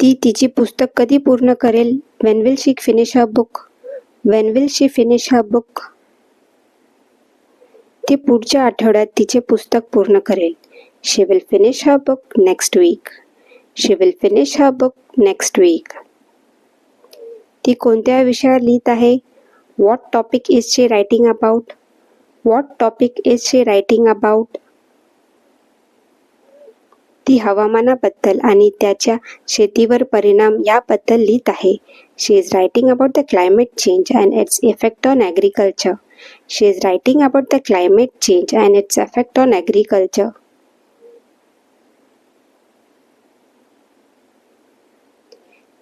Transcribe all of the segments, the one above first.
ती तिची पुस्तक कधी पूर्ण करेल? When will she finish her book when will she finish her book ती पुढच्या आठवड्यात तिचे पुस्तक पूर्ण करेल. She will finish her book next week she will finish her book next week ती कोणत्या विषयावर लिहित आहे? What topic is she writing about what topic is she writing about ती हवामानाबद्दल आणि त्याच्या शेतीवर परिणाम याबद्दल लिहित आहे. She is writing about the climate change and its effect on agriculture she is writing about the climate change and its effect on agriculture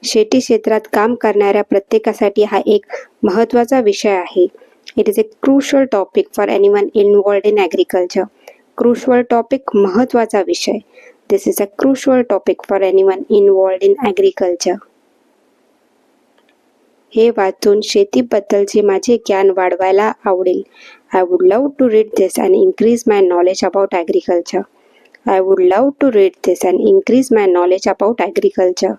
शेती क्षेत्रात काम करणाऱ्या प्रत्येकासाठी हा एक महत्त्वाचा विषय आहे. It is a crucial topic for anyone involved in agriculture crucial topic महत्त्वाचा विषय. This is a crucial topic for anyone involved in agriculture हे वाचून शेतीबद्दलचे माझे ज्ञान वाढवायला आवडेल. I would love to read this and increase my knowledge about agriculture I would love to read this and increase my knowledge about agriculture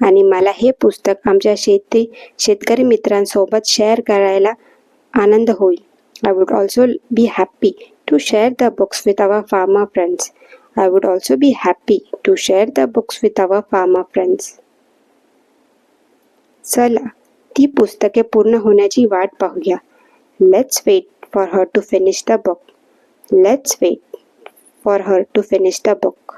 आणि मला हे पुस्तक आमच्या शेती शेतकरी मित्रांसोबत शेअर करायला आनंद होईल. I would also be happy to share the books with our farmer friends I would also be happy to share the books with our farmer friends चला ती पुस्तके पूर्ण होण्याची वाट पाहूया let's wait for her to finish the book let's wait for her to finish the book